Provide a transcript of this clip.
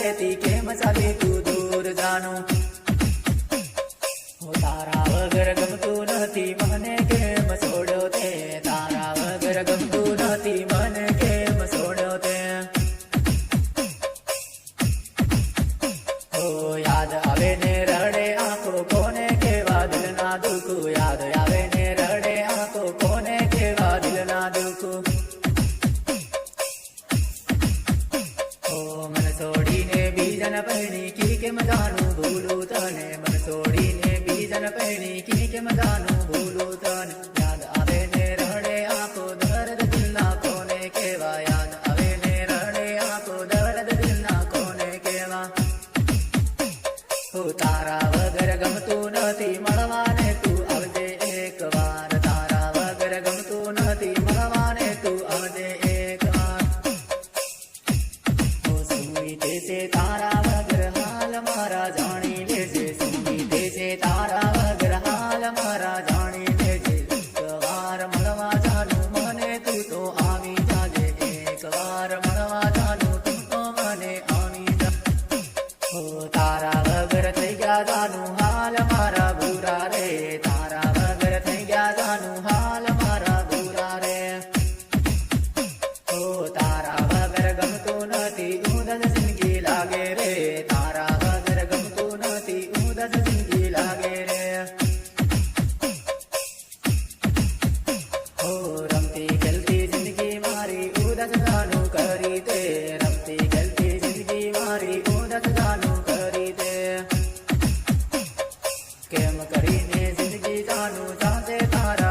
રહેતી કેમ ચાલે તું દૂર જાણો તારા વગર ગમતું નથી મને કેમ છોડ્યો તે તારા વગર ગમતું નથી મને આવે ને કોને કેવા યાદ આવે ને રડે આંખો, દર્દ દિલના કોને કેવા? તારા વગર ગમતું નથી गति भगवान तू अवधे एक सुमिते से तारा वगर हाल मारा जाने ले जे सुमिते से तारा वगर हाल मारा जाने ले जे વાર મળવા જાનું મને તું તો આવી જાજે એક વાર મળવા જાનું તું તો મને આવી જા તારા વગર થઈ ગયા જાનું હાલ મારા ભૂરા રે રે તારા વગર ગમતું નથી ઉદસ જિંદગી લાગે રે. હો, રમતી ખેલતી જિંદગી મારી ઉદસ દાનું કરી દે. રમતી કેમ કરીને જિંદગી જાનું જાજે તારા